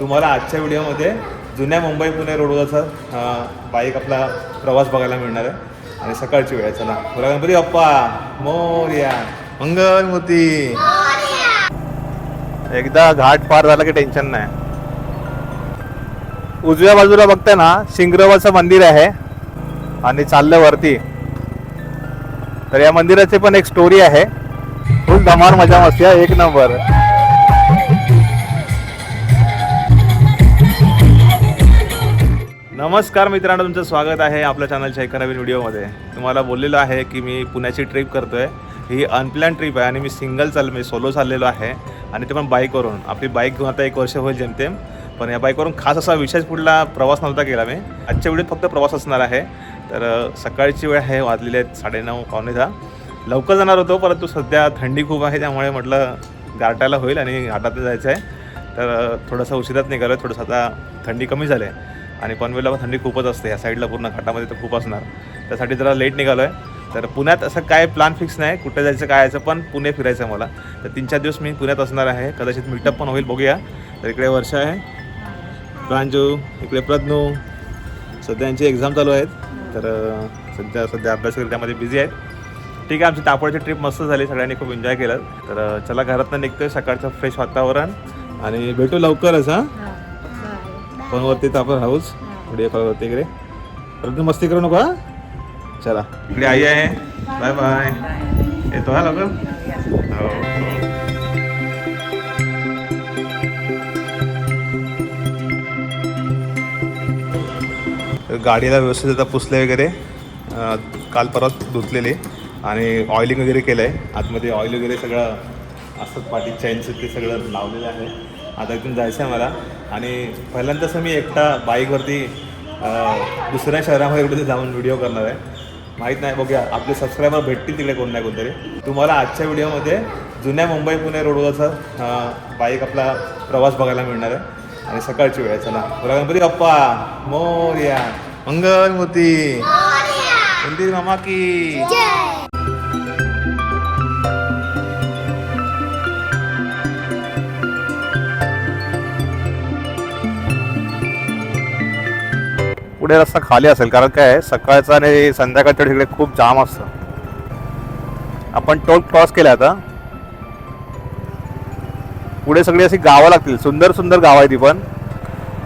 तुम्हाला आजच्या व्हिडिओमध्ये जुन्या मुंबई पुणे रोडवरचा बाईक आपला प्रवास बघायला मिळणार आहे. आणि सकाळची वेळ आहे. चला बोला गणपती अप्पा मोर्या. मंगलमूर्ती एकदा घाट पार झाला की टेन्शन नाही. उजव्या बाजूला बघताय ना शिंगरवाचं मंदिर आहे. आणि चाललं वरती. तर या मंदिराची पण एक स्टोरी आहे. फुल धमाल मजा मस्ती आहे, एक नंबर. नमस्कार मित्रांनो तुमचं स्वागत आहे आपल्या चॅनलच्या एका नवीन व्हिडिओमध्ये तुम्हाला बोललेलो आहे की मी पुण्याची ट्रिप करतो आहे ही अनप्लॅन ट्रिप आहे आणि मी सिंगल चाल मी सोलो चाललेलो आहे. आणि ते पण बाईकवरून आपली बाईक घेऊन आता एक वर्ष होईल जेमतेम. पण या बाईकवरून खास असा विशेष पुढला प्रवास नव्हता केला मी. आजच्या वेळेत फक्त प्रवास असणार आहे. तर सकाळची वेळ आहे वाजलेली आहेत साडेनऊ पावणे दहा. लवकर जाणार होतो परंतु सध्या थंडी खूप आहे त्यामुळे म्हटलं गारटायला होईल आणि घाटात जायचं आहे तर थोडंसं उशिरात निघालो थोडंसं आता थंडी कमी झाली आहे. आणि पनवेलला पण थंडी खूपच असते. या साईडला पूर्ण घाटामध्ये तर खूप असणार. त्यासाठी जरा लेट निघालो आहे तर पुण्यात असं काय प्लॅन फिक्स नाही. कुठे जायचं काय यायचं पण पुणे फिरायचं आहे मला. तर तीन चार दिवस मी पुण्यात असणार आहे. कदाचित मीटअप पण होईल बघूया. तर इकडे वर्षा आहे. प्रांजू इकडे प्रज्ञू. सध्या यांची एक्झाम चालू आहेत. तर सध्या सध्या अभ्यास वगैरे त्यामध्ये बिझी आहेत. ठीक आहे आमची तापडची ट्रिप मस्त झाली. सगळ्यांनी खूप एन्जॉय केलं. तर चला घरातनं निघतोय सकाळचं फ्रेश वातावरण. आणि भेटू लवकरच हां? फोनवरती तर आपण राहूच. व्हिडिओ कॉलवरती इकडे परंतु मस्ती करू नका चला. इकडे आई आहे. Bye bye. येतो हा लवकर? हो. गाडीला व्यवस्थित आता पुसले वगैरे. काल परत धुतलेले आणि ऑइलिंग वगैरे केलं आहे आतमध्ये ऑइल वगैरे सगळं असतं पाठी चैनचं ते सगळं लावलेलं आहे. आता इथून जायचं आहे मला आणि पहिल्यांदा तसं मी एकटा बाईकवरती दुसऱ्या शहरामध्ये कुठे जाऊन व्हिडिओ करणार आहे. माहीत नाही बघूया. आपले सबस्क्रायबर भेटतील तिकडे कोण नाही कोणतरी. तुम्हाला आजच्या व्हिडिओमध्ये जुन्या मुंबई पुणे रोडवरचा बाईक आपला प्रवास बघायला मिळणार आहे. आणि सकाळची वेळ आहे. चला. बोला गणपती बाप्पा. मोर्या. मंगलमूर्ती. मामा की. पुढे रस्ता खाली असेल कारण काय आहे, सकाळचा आणि संध्याकाळच्या तिकडे खूप जाम असतं. आपण टोल क्रॉस केला आता. पुढे सगळी अशी गावं लागतील सुंदर सुंदर गाव आहे ती पण.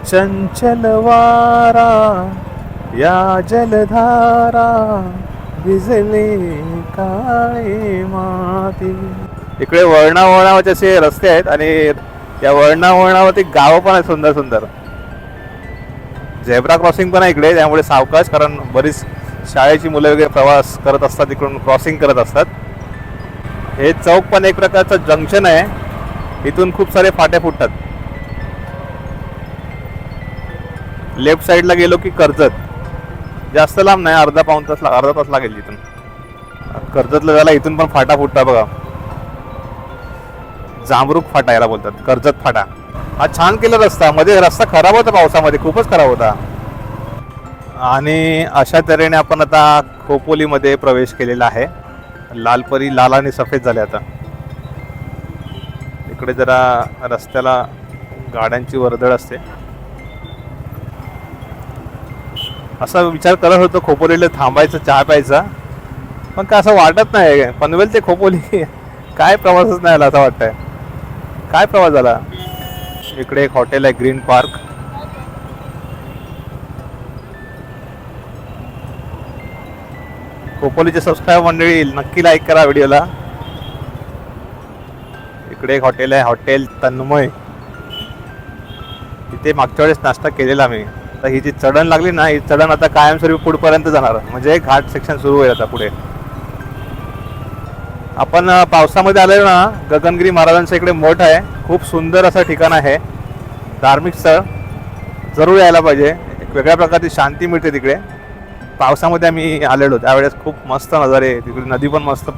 चंचल वारा या जलधारा भिजले काळे माती. इकडे वळणा वळणावरचे असे रस्ते आहेत आणि या वळणा वळणावरती गावं पण आहेत सुंदर सुंदर. झेब्रा क्रॉसिंग पण आहे इकडे त्यामुळे सावकाश कारण बरीच शाळेची मुलं वगैरे प्रवास करत असतात इकडून क्रॉसिंग करत असतात. हे चौक पण एक प्रकारचं जंक्शन आहे. इथून खूप सारे फाटे फुटतात. लेफ्ट साईडला गेलो की कर्जत. जास्त लांब नाही अर्धा पाऊन तास अर्धा तास लागेल इथून. कर्जतला झाला इथून पण फाटा फुटता बघा. जांभरूक फाटा याला बोलतात कर्जत फाटा. हा छान केला रस्ता. मध्ये रस्ता खराब होता पावसामध्ये खूपच खराब होता. आणि अशा तऱ्हेने आपण आता खोपोलीमध्ये प्रवेश केलेला आहे. लालपरी लाल आणि सफेद झाले आता. इकडे जरा रस्त्याला गाड्यांची वर्दळ असते. असा विचार करत होतो खोपोलीला थांबायचं चहा प्यायचा. पण काय असं वाटत नाही. पनवेल ते खोपोली काय प्रवासच नाही आला असं वाटतंय. काय प्रवास झाला? इकडे एक हॉटेल आहे ग्रीन पार्क. खोपोलीचे सबस्क्राईब मंडळी नक्की लाईक करा व्हिडिओला. इकडे एक हॉटेल आहे हॉटेल तन्मय. तिथे मागच्या वेळेस नाश्ता केलेला मी. तर ही जी चढण लागली ना ही चढण आता कायमस्वरूपी पुढपर्यंत जाणार. म्हणजे घाट सेक्शन सुरू होईल आता पुढे. आपण पावसामध्ये आलेलो ना गगनगिरी महाराजांच्या इकडे मठ आहे. खूप सुंदर असं ठिकाण आहे. धार्मिक स्थळ. जरूर यायला पाहिजे. एक वेगळ्या प्रकारची शांती मिळते तिकडे. पावसामध्ये आम्ही आलेलो. त्यावेळेस खूप मस्त नजारे. तिकडे नदी पण मस्त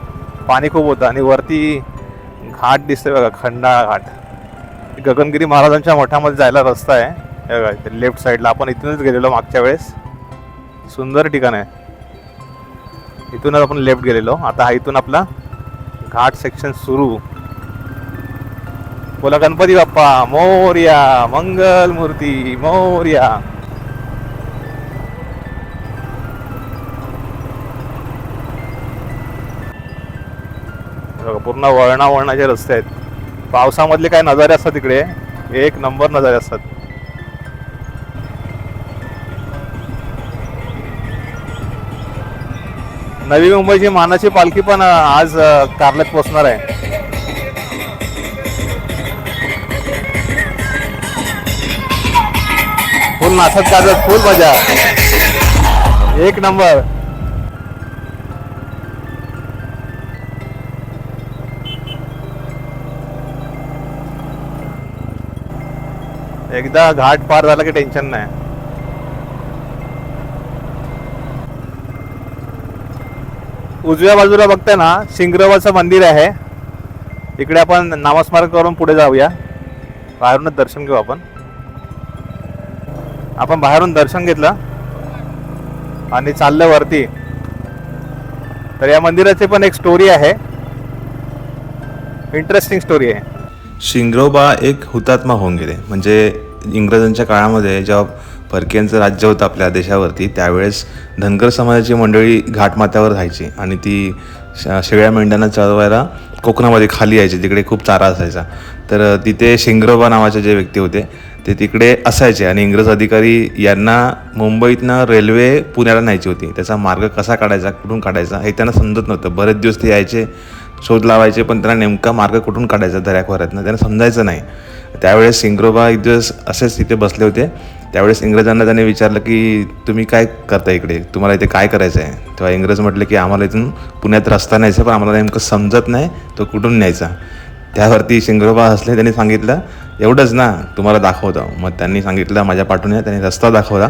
पाणी खूप होतं आणि वरती घाट दिसते बघा खंडाळा घाट. गगनगिरी महाराजांच्या मठामध्ये जायला रस्ता आहे. बघा इथे लेफ्ट साईडला आपण इथूनच गेलेलो मागच्या वेळेस. सुंदर ठिकाण आहे. इथूनच आपण लेफ्ट गेलेलो. आता हा इथून आपला घाट सेक्शन सुरू. बोला गणपती बाप्पा मोर्या मंगल मूर्ती मोर्या पूर्ण वळणा वळणाचे रस्ते आहेत. पावसामधले काय नजारे असतात तिकडे एक नंबर नजारे असतात. नवी मुंबईची मानाची पालखी पण आज कार्ल्यात पोचणार आहे. फुल नाचत गाजत फुल मजा. एक नंबर. एकदा घाट पार झाला की टेन्शन नाही. उजव्या बाजूला बघताय ना शिंगरवाचं मंदिर आहे. इकडे आपण नामस्मारक करून पुढे जाऊया. बाहेरूनच दर्शन घेऊ आपण. आपण बाहेरून दर्शन घेतलं. आणि चाललं वरती. तर या मंदिराची पण एक स्टोरी आहे. इंटरेस्टिंग स्टोरी आहे. शिंगरोबा एक हुतात्मा होऊन गेले. म्हणजे इंग्रजांच्या काळामध्ये जेव्हा परकीयांचं राज्य होतं आपल्या देशावरती त्यावेळेस धनगर समाजाची मंडळी घाटमाथ्यावर राहायची आणि ती शेगळ्या शेळ्या मेंढ्यांना चळवायला कोकणामध्ये खाली यायची तिकडे खूप चारा असायचा. तर तिथे शिंगरोबा नावाचे जे व्यक्ती होते ते तिकडे असायचे आणि इंग्रज अधिकारी यांना मुंबईतनं रेल्वे पुण्याला न्यायची होती. त्याचा मार्ग कसा काढायचा कुठून काढायचा हे त्यांना समजत नव्हतं. बरेच दिवस ते यायचे शोध लावायचे पण त्यांना नेमका मार्ग कुठून काढायचा दऱ्याखोऱ्यातनं त्यांना समजायचं नाही. त्यावेळेस सिंग्रोबा एक दिवस असेच तिथे बसले होते. त्यावेळेस इंग्रजांना त्याने विचारलं की तुम्ही काय करता इकडे? तुम्हाला इथे काय करायचं आहे तेव्हा इंग्रज म्हटलं की आम्हाला इथून पुण्यात रस्ता न्यायचा पण आम्हाला नेमकं समजत नाही तो कुठून न्यायचा? त्यावरती शिंगरोबा हसले त्यांनी सांगितलं एवढंच ना तुम्हाला दाखवतो. मग त्यांनी सांगितलं माझ्या पाठून या त्यांनी रस्ता दाखवला.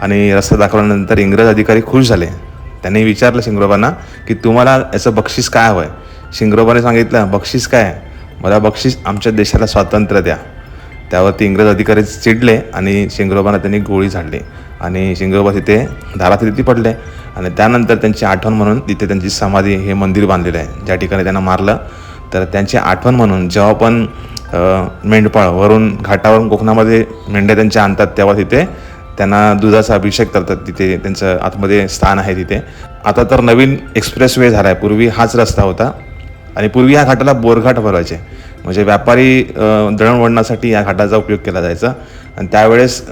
आणि रस्ता दाखवल्यानंतर इंग्रज अधिकारी खुश झाले. त्यांनी विचारलं शिंगरोबांना की तुम्हाला याचं बक्षीस काय हवं आहे शिंगरोबाने सांगितलं बक्षीस काय? मला बक्षीस आमच्या देशाला स्वातंत्र्य द्या. त्यावरती इंग्रज अधिकारी चिडले आणि शिंगरोबांना त्यांनी गोळी झाडली. आणि शिंगरोबा तिथे दारात तिथे पडले आणि त्यानंतर त्यांची आठवण म्हणून तिथे त्यांची समाधी हे मंदिर बांधलेलं आहे. ज्या ठिकाणी त्यांना मारलं तर त्यांची आठवण म्हणून जेव्हा पण मेंढपाळ वरून घाटावरून कोकणामध्ये मेंढ्या त्यांच्या आणतात तेव्हा तिथे त्यांना दुधाचा अभिषेक करतात. तिथे त्यांचं आतमध्ये स्थान आहे तिथे. आता तर नवीन एक्सप्रेस वे झाला आहे पूर्वी हाच रस्ता होता. आणि पूर्वी ह्या घाटाला बोरघाट भरवायचे. म्हणजे व्यापारी दळणवळणासाठी या घाटाचा उपयोग केला जायचा. आणि त्यावेळेस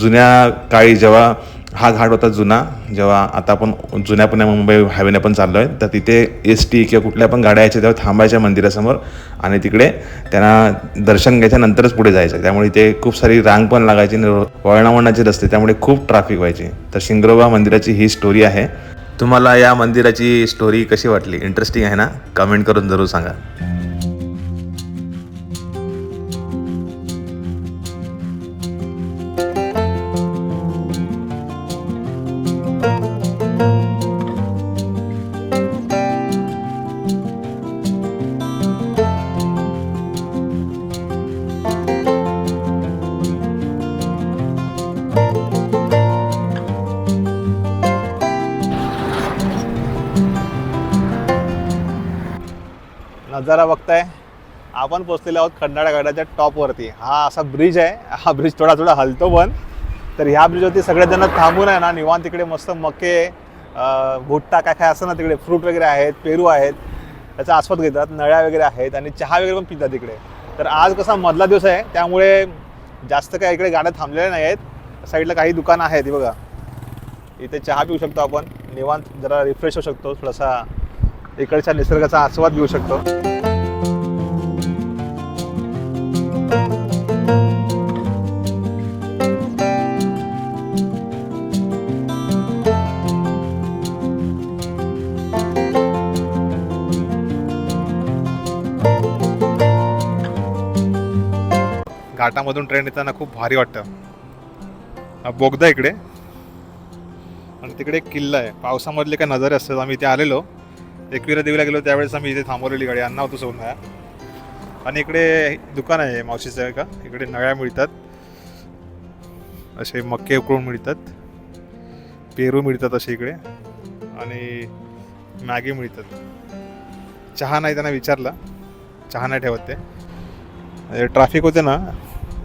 जुन्या काळी जेव्हा हा घाट होता जुना जेव्हा आता आपण जुन्या पुण्या मुंबई हायवेने पण चाललो आहे तर तिथे एस टी किंवा कुठल्या पण गाड्या यायच्या तेव्हा थांबायच्या मंदिरासमोर आणि तिकडे त्यांना दर्शन घ्यायच्या नंतरच पुढे जायचं. त्यामुळे इथे खूप सारी रांग पण लागायची आणि वळणावळणाचे रस्ते त्यामुळे खूप ट्रॅफिक व्हायची. तर शिंगरोबा मंदिराची ही स्टोरी आहे. तुम्हाला या मंदिराची स्टोरी कशी वाटली? इंटरेस्टिंग आहे ना? कमेंट करून जरूर सांगा. नजारा बघताय. आपण पोचलेलो आहोत खंडाळा गडाच्या टॉपवरती हा असा ब्रिज आहे. हा ब्रिज थोडा थोडा हलतो पण. तर ह्या ब्रिजवरती सगळेजण थांबून आहे ना निवांत तिकडे मस्त मके भुट्टा काय काय असं ना तिकडे फ्रूट वगैरे आहेत पेरू आहेत. त्याचा आस्वाद घेतात नळ्या वगैरे आहेत आणि चहा वगैरे पण पितात तिकडे. तर आज कसा मधला दिवस आहे त्यामुळे जास्त काय इकडे गाड्या थांबलेल्या नाही आहेत. साईडला काही दुकानं आहेत बघा. इथे चहा पिऊ शकतो आपण. निवांत जरा रिफ्रेश होऊ शकतो थोडासा इकडच्या निसर्गाचा आस्वाद घेऊ शकतो. घाटामधून ट्रेन येताना खूप भारी वाटतं. बोगदा इकडे. आणि तिकडे एक किल्ला आहे. पावसामधले काय नजारे असतात आम्ही इथे आलेलो. एकविरा देवीला गेलो त्यावेळेस आम्ही इथे थांबवलेली गाडी. अण्णा होतो सोडून आणि इकडे दुकान आहे मावशीचं आहे का? इकडे नळ्या मिळतात. असे मक्के उकळून मिळतात. पेरू मिळतात असे इकडे. आणि मॅगी मिळतात. चहा नाही त्यांना विचारला. चहा नाही ठेवत ते. ट्रॅफिक होते ना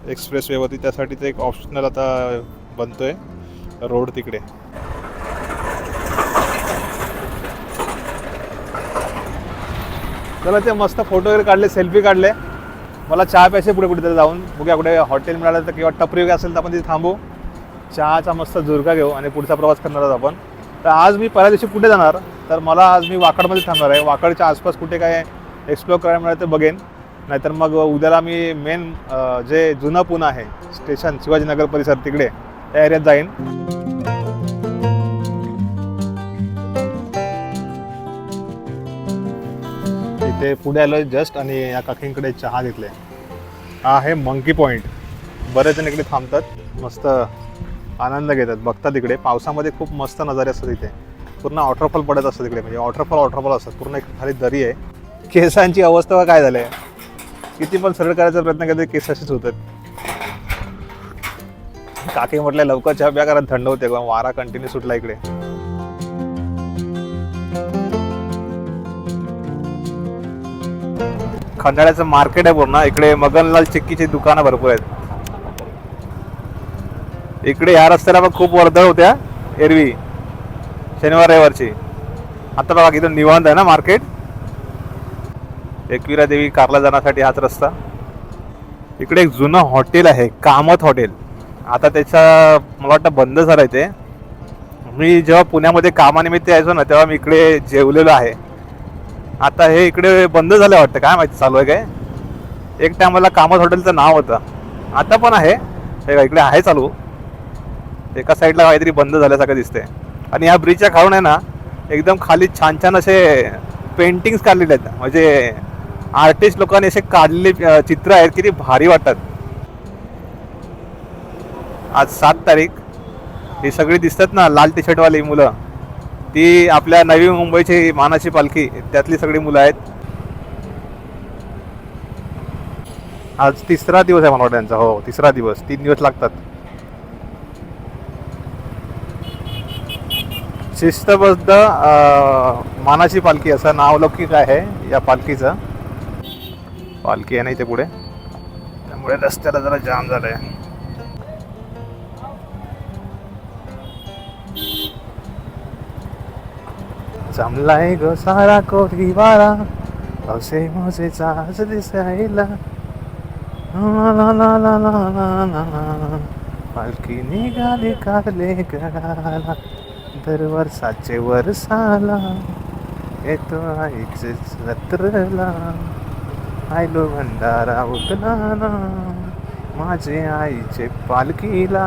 एक्सप्रेस वेवरती त्यासाठी ते एक ऑप्शनल आता बनतो आहे रोड तिकडे. चला ते मस्त फोटो वगैरे काढले सेल्फी काढले. मला चहा प्यायचे पुढे कुठेतरी जाऊन. बघूया कुठे हॉटेल मिळालं तर किंवा टपरी वगैरे असेल तर आपण तिथे थांबू. चहाचा मस्त झुरका घेऊ आणि पुढचा प्रवास करणार आहोत आपण. तर आज मी पहिल्या दिवशी कुठे जाणार? तर मला आज मी वाकडमध्ये थांबणार आहे. वाकडच्या आसपास कुठे काय एक्सप्लोअर करायला मिळालं तर बघेन. नाहीतर मग उद्याला मी मेन जे जुनं पुणं आहे स्टेशन शिवाजीनगर परिसर तिकडे त्या एरियात जाईन. इथे पुढे आलो जस्ट आणि या काकींकडे चहा घेतले हा आहे मंकी पॉईंट बरेच जण इकडे थांबतात मस्त आनंद घेतात बघतात इकडे पावसामध्ये खूप मस्त नजारे असतात इथे. पूर्ण वॉटरफॉल पडत असतात इकडे. म्हणजे वॉटरफॉल वॉटरफॉल असतात. पूर्ण एक खाली दरी आहे. केसांची अवस्था काय झाली? आहे किती पण सरळ करायचा प्रयत्न करते केस असेच होतात. काकी म्हटलं लवकर चहा प्या कारण थंड होते. किंवा वारा कंटिन्यू सुटला इकडे. खंडाळ्याचं मार्केट आहे पूर्ण. इकडे मगनलाल चिक्कीची दुकानं भरपूर आहेत. इकडे या रस्त्याला पण खूप वर्दळ होत्या एरवी. शनिवार रविवारची. आता बघा इथं निवांत आहे ना मार्केट एकविरा देवी कारला जाण्यासाठी हाच रस्ता. इकडे एक जुनं हॉटेल आहे कामत हॉटेल. आता त्याचा मला वाटतं बंद झालं आहे ते. मी जेव्हा पुण्यामध्ये कामानिमित्त यायचो ना तेव्हा मी इकडे जेवलेलो आहे. आता हे इकडे बंद झालं वाटतं. काय माहिती चालू आहे काय? एक टायमाला कामत हॉटेलचं नाव होतं. आता पण आहे. हे इकडे आहे चालू. एका साईडला काहीतरी बंद झाल्यासारखं दिसतंय. आणि ह्या ब्रिजच्या खालून आहे ना एकदम खाली छान छान असे पेंटिंग्स काढलेले आहेत. म्हणजे आर्टिस्ट लोकांनी असे काढलेले चित्र आहेत. किती भारी वाटतात. आज सात तारीख. हे सगळी दिसतात ना लाल टी शर्टवाली मुलं. ती आपल्या नवी मुंबईची मानाची पालखी त्यातली सगळी मुलं आहेत. आज तिसरा दिवस आहे मला वाटतं त्यांचा हो तिसरा दिवस. तीन दिवस लागतात. शिस्तबद्ध मानाची पालखी असं नाव लौकिक आहे या पालखीचं. पालखी आहे ना इथे पुढे. त्यामुळे रस्त्याला जरा जाम झालं आहे जमलाय ग सारा कोठी वारा असे मजे चाच दिसायला. पालखी निघाली काले गडाला दरवर साचे वर साला. येतो आईचे जत्रला. आयलो भंडारा उतलाना माझे आईचे पालखीला.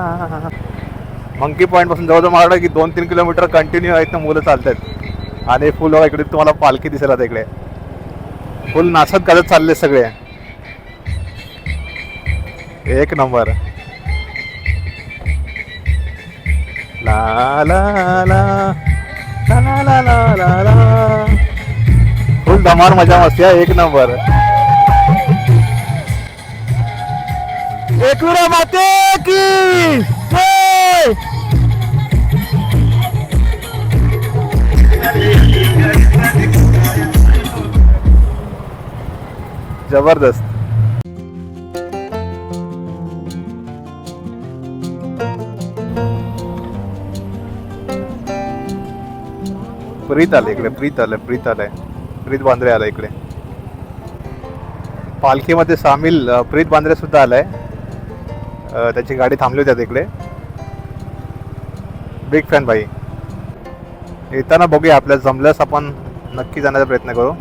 मंकी पॉईंटपासून जवळजवळ मला की दोन तीन किलोमीटर कंटिन्यू आहेत ना मुलं चालतात आणि फुल बघा इकडे तुम्हाला पालखी दिसेल आता इकडे. फुल नाचत गाजत चालले सगळे. एक नंबर. ला ला ला ला ला ला ला ला फुल धमार मजा मस्ती आहे एक नंबर. एकविरा माते की? जबरदस्त. प्रीत आले इकडे प्रीत आलं प्रीत आलंय प्रीत बांद्रे आला इकडे. पालखीमध्ये सामील प्रीत बांद्रे सुद्धा आलाय. त्याची गाडी थांबली होती आता इकडे. बिग फॅन भाई. येताना बघूया आपल्या जमल्यास आपण नक्की जाण्याचा प्रयत्न करू.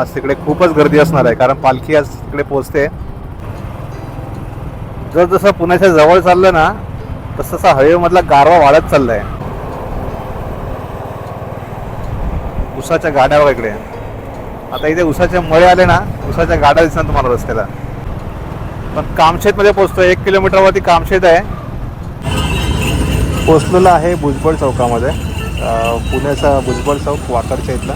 आज तिकडे खूपच गर्दी असणार आहे कारण पालखी आज तिकडे पोचते जर जसं पुण्याच्या जवळ चाललं ना तसं तसा हवेमधला गारवा वाढत चाललाय. उसाच्या गाड्या इकडे. आता इथे उसाचे मळे आले ना उसाच्या गाड्या दिसणार तुम्हाला रस्त्याला. पण कामशेत मध्ये एक किलोमीटरवरती कामशेत आहे. पोचलेलं आहे भुजबळ चौकामध्ये पुण्याचा भुजबळ चौक वाकडच्या इथला.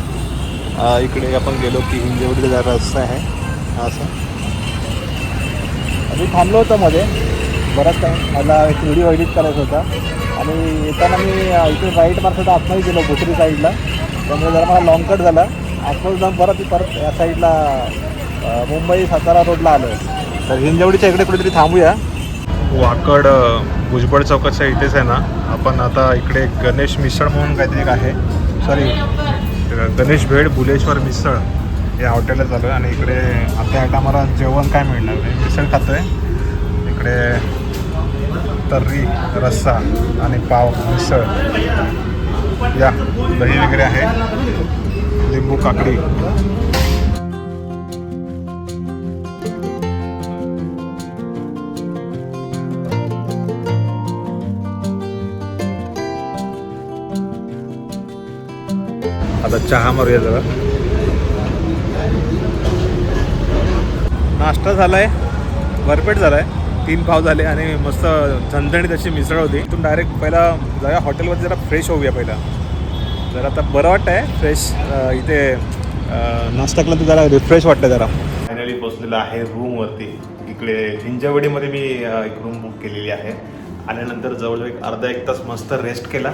इकडे आपण गेलो की हिंजेवडीला जरा रस्ता आहे. हा असा. मी थांबलो होतो मध्ये. बराच टाईम मला एक व्हिडिओ एडिट करायचा होता. आणि येताना मी अं, इकडे राईट मार्केट आतमध्ये गेलो भोसरी साईडला त्यामुळे जरा मला लॉंग कट झाला. आतमध्ये जाऊन परत परत या साईडला मुंबई सातारा रोडला आलो आहे तर हिंजवडीच्या इकडे कुठेतरी थांबूया. वाकड भुजबळ चौकाच्या इथेच आहे ना. आपण आता इकडे गणेश मिसळ म्हणून काहीतरी आहे. सॉरी गणेश भेड भुलेश्वर मिसळ या हॉटेलला चालू आहे आणि इकडे आता ह्या आम्हाला जेवण काय मिळणार नाही. मिसळ खातो आहे इकडे तर्री रस्सा आणि पाव मिसळ. या दही वगैरे आहे. लिंबू काकडी. आता चहा मारूया जरा. नाश्ता झालाय. भरपेट झालाय. तीन पाव झाले आणि मस्त झणझणीत अशी मिसळ होती. इथून डायरेक्ट पहिला जाऊया हॉटेलमध्ये जरा फ्रेश होऊया पहिला. जरा आता बरं वाटतंय फ्रेश इथे नाश्ता केला तर जरा रिफ्रेश वाटतं जरा. फायनली बसलेलं आहे रूमवरती इकडे हिंजवडीमध्ये मी एक रूम बुक केलेली आहे. आल्यानंतर जवळ एक अर्धा एक तास मस्त रेस्ट केला.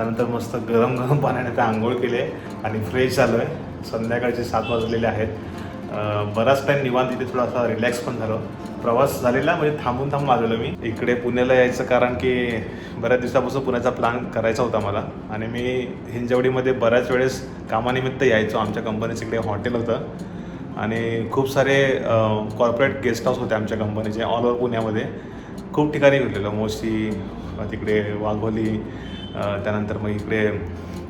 त्यानंतर मस्त गरम गरम पाण्याने ते आंघोळ केले आणि फ्रेश झालो आहे संध्याकाळचे सात वाजलेले आहेत. बराच टाईम निवांत तिथे थोडासा रिलॅक्स पण झालो. प्रवास झालेला म्हणजे थांबून थांबून आलेलो मी. इकडे पुण्याला यायचं कारण की बऱ्याच दिवसापासून पुण्याचा प्लॅन करायचा होता मला. आणि मी हिंजवडीमध्ये बऱ्याच वेळेस कामानिमित्त यायचो. आमच्या कंपनीचं इकडे हॉटेल होतं. आणि खूप सारे कॉर्पोरेट गेस्ट हाऊस होते आमच्या कंपनीचे ऑल ओव्हर पुण्यामध्ये. खूप ठिकाणी गेलेलो मोशी तिकडे वाघोली त्यानंतर मग इकडे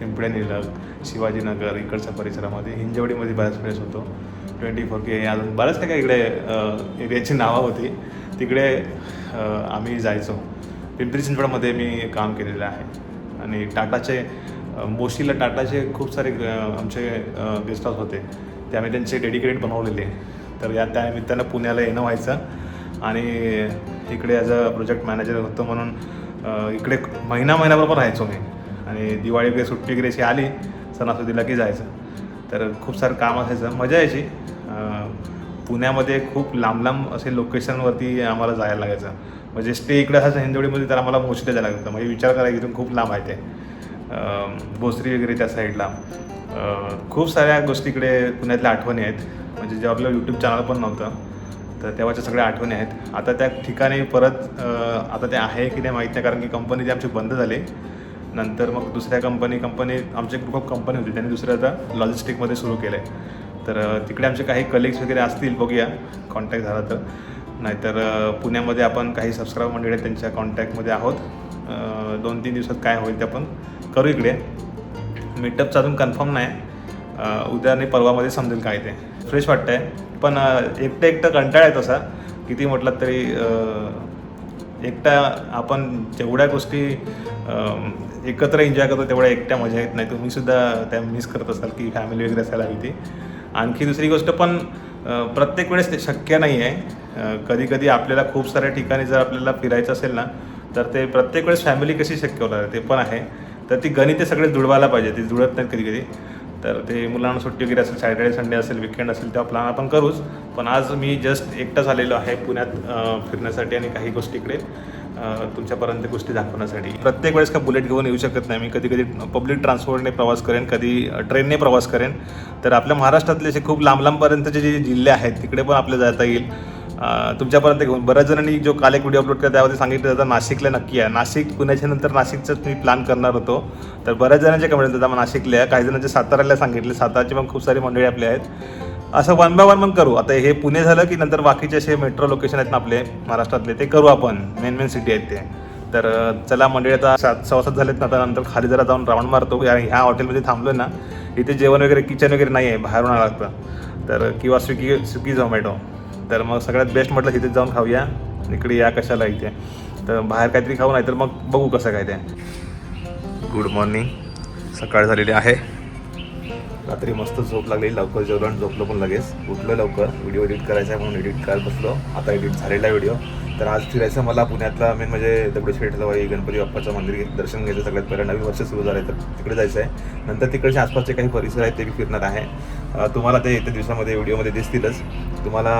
पिंपळे निलक शिवाजीनगर इकडच्या परिसरामध्ये हिंजवडीमध्ये बऱ्याच वेळेस होतो. ट्वेंटी फोर के अजून बऱ्याच काही काही इकडे एरियाची नावं होती. तिकडे आम्ही जायचो. पिंपरी चिंचवडमध्ये मी काम केलेलं आहे. आणि टाटाचे मोशीला टाटाचे खूप सारे आमचे गेस्ट हाऊस होते. ते आम्ही त्यांचे डेडिकेटेड बनवलेले. तर या त्यानिमित्तानं पुण्याला येणं व्हायचं. आणि इकडे ॲज अ प्रोजेक्ट मॅनेजर होतो म्हणून इकडे महिना महिनाभर राहायचो मी. आणि दिवाळी वगैरे सुट्टी वगैरे अशी आली सणासुदीला की जायचं. तर खूप सारं काम असायचं. मजा यायची. पुण्यामध्ये खूप लांब लांब असे लोकेशनवरती आम्हाला जायला लागायचं. म्हणजे स्टे इकडे असायचं हिंजवडीमध्ये तर आम्हाला मोस्टली जायला लागतं म्हणजे विचार करायला इथून खूप लांब आहे ते. भोसरी वगैरे त्या साईडला खूप साऱ्या गोष्टी इकडे पुण्यातल्या आठवणी आहेत. म्हणजे जेव्हा आपलं यूट्यूब चॅनल पण नव्हतं तर तेव्हाच्या सगळ्या आठवणी आहेत. आता त्या ठिकाणी परत आता ते आहे की नाही माहीत नाही कारण की कंपनी ते आमची बंद झाली. नंतर मग दुसऱ्या कंपनी कंपनी आमचे ग्रुप ऑफ कंपनी होती. त्यांनी दुसऱ्या आता लॉजिस्टिकमध्ये सुरू केलं आहे तर तिकडे आमचे काही कलिग्स वगैरे असतील बघूया. कॉन्टॅक्ट झाला तर. नाहीतर पुण्यामध्ये आपण काही सबस्क्राईब मंडळी आहेत त्यांच्या कॉन्टॅक्टमध्ये आहोत. दोन तीन दिवसात काय होईल ते आपण करू इकडे. मीटअपचं अजून कन्फर्म नाही. उद्या आणि परवामध्ये समजेल काय ते. फ्रेश वाटतंय. पण एकटं एकटं कंटाळा आहे तसा किती म्हटलं तरी एकटा आपण जेवढ्या गोष्टी एकत्र एन्जॉय करतो तेवढ्या एकट्या मजा येत नाही. तुम्ही सुद्धा त्या मिस करत असाल की फॅमिली वगैरे असायला हवी ती. आणखी दुसरी गोष्ट पण प्रत्येक वेळेस ते शक्य नाही आहे कधी कधी आपल्याला खूप साऱ्या ठिकाणी जर आपल्याला फिरायचं असेल ना तर ते प्रत्येक वेळेस फॅमिली कशी शक्य होणार ते पण आहे. तर ती गणिते सगळे जुळवायला पाहिजे. ती जुळत नाहीत कधी कधी तर ते मुलांना सुट्टी वगैरे असेल सॅटर्डे संडे असेल विकेंड असेल तेव्हा प्लॅन आपण करूच. पण आज मी जस्ट एकटा झालेलो आहे पुण्यात फिरण्यासाठी आणि काही गोष्टी इकडे तुमच्यापर्यंत गोष्टी दाखवण्यासाठी. प्रत्येक वेळेस का बुलेट घेऊन येऊ शकत नाही मी. कधी कधी पब्लिक ट्रान्सपोर्टने प्रवास करेन कधी ट्रेनने प्रवास करेन. तर आपल्या महाराष्ट्रातले असे खूप लांब लांबपर्यंतचे जे जिल्हे आहेत तिकडे पण आपल्याला जाता येईल. तुमच्यापर्यंत घेऊन. बऱ्याच जणांनी जो काल एक व्हिडिओ अपलोड केला त्यामध्ये सांगितलं जातं नाशिकला नक्की आहे नाशिक पुण्याच्या नंतर नाशिकचाच मी प्लॅन करणार होतो. तर बऱ्याच जणांचे कमेंट होतात नाशिकले आहे काही जणांचे साताऱ्याला सांगितले. सातारची पण खूप सारी मंडळी आपले आहेत. असं वन बाय वन मग करू. आता हे पुणे झालं की नंतर बाकीचे असे मेट्रो लोकेशन आहेत ना आपले महाराष्ट्रातले ते करू आपण. मेन मेन सिटी आहेत ते. तर चला मंडळी आता सात सव्वा सात झालेत ना आता नंतर खाली जरा जाऊन राऊंड मारतो. या ह्या हॉटेलमध्ये थांबलो ना. इथे जेवण वगैरे किचन वगैरे नाही आहे बाहेरून आलं लागतं तर किंवा स्विगी स्विगी झोमॅटो तर मग सगळ्यात बेस्ट म्हटलं तिथे जाऊन खाऊया. इकडे या कशाला इथे? तर बाहेर काहीतरी खाऊ नाही तर मग बघू कसं काय ते. गुड मॉर्निंग सकाळ झालेली आहे. रात्री मस्त झोप लागली. लवकर जेवलो आणि झोपलो पण लगेच. उठलो लवकर. व्हिडिओ एडिट करायचा आहे म्हणून एडिट करत बसलो. आता एडिट झालेला व्हिडिओ तर आज फिरायचं मला पुण्यातला मेन म्हणजे दगडूशेठ वाई गणपती बाप्पाचं मंदिर दर्शन घ्यायचं सगळ्यात पहिलं. नवीन वर्ष सुरू झालं आहे तर तिकडे जायचं आहे नंतर तिकडचे आसपासचे काही परिसर आहेत ते मी फिरणार आहे. तुम्हाला ते येत्या दिवसामध्ये व्हिडिओमध्ये दिसतीलच. तुम्हाला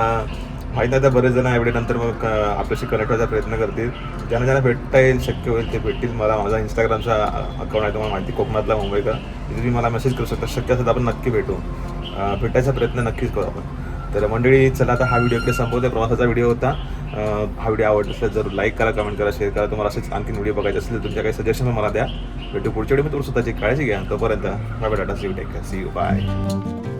माहीत नाही तर बरेच जण एवढे नंतर मग आपल्याशी कनेक्ट व्हायचा प्रयत्न करतील. ज्यांना ज्यांना भेटता येईल शक्य होईल ते भेटतील. मला माझा इंस्टाग्रामचा अकाउंट आहे तुम्हाला माहिती कोकणातला मुंबईकर तिथे तुम्ही मला मेसेज करू शकता. शक्य असेल तर आपण नक्की भेटू. भेटायचा प्रयत्न नक्कीच करू आपण. तर मंडळी चला आता हा व्हिडिओ इकडे संपवते. प्रवासाचा व्हिडिओ होता. हा व्हिडिओ आवडला असेल जर लाईक करा कमेंट करा शेअर करा. तुम्हाला असेच आणखीन व्हिडिओ बघायचे असेल तर तुमच्या काही सजेशन मला द्या. भेटू पुढच्या व्हिडिओ तुम्ही स्वतःची काळजी घ्या. तोपर्यंत bye tata see you take see you bye